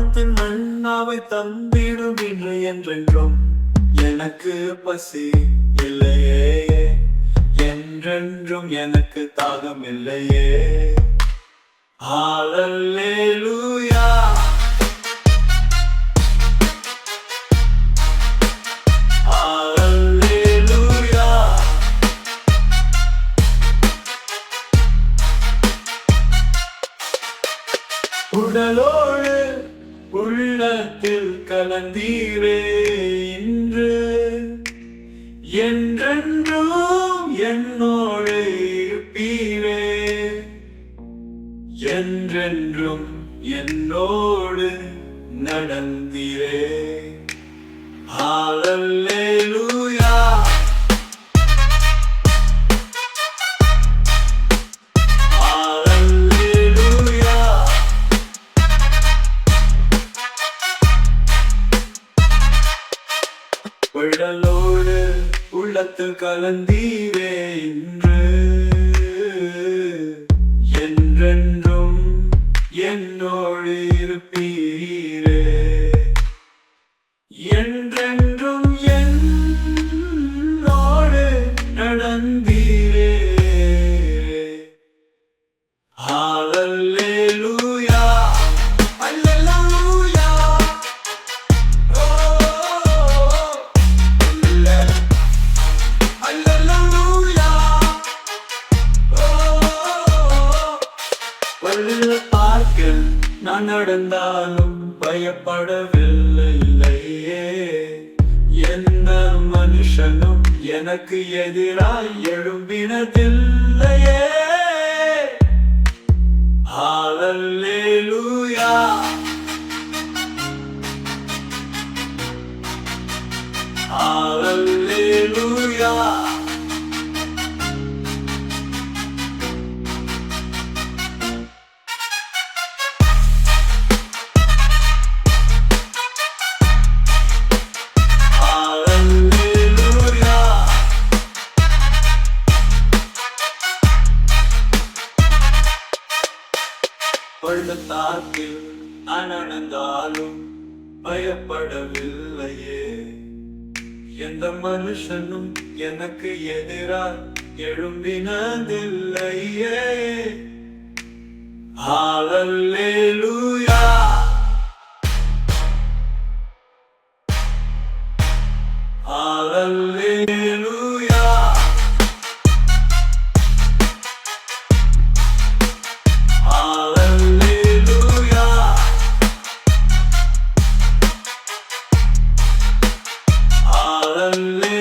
வானத்தின் மண்ணாவை தந்திடும் இன்று என்றென்றும். எனக்கு பசி இல்லையே என்றென்றும் எனக்கு தாகம் இல்லையே. ஹalleluya. ஹalleluya. உடலோடு உள்ளத்தில் கலந்தீரே இன்று. என்றென்றும் என்னோடு இருப்பீரே. என்றென்றும் என்னோடு நடந்தீரே. ஹalleluya உடலோடு உள்ளத்தில் கலந்தீரே இன்று. என்றென்றும் என்னோடு இருப்பீரே. என்றென்றும் என்னோடு நடந்தீரே. ஹalleluya வழியில் பார்க்க நான் நடந்தாலும் பயப்படவில்லையே. எந்த மனுஷனும் எனக்கு எதிராய் எழும்பினதில்லையே. ஹalleluya. ஹalleluya. பள்ளத்தாக்கில் அனந்தாலும் பயப்படவில்லையே. எந்த மனுஷனும் எனக்கு எதிராக எழும்பினதில்லையே. ஹalleluya. Hallelujah. i Hallelujah.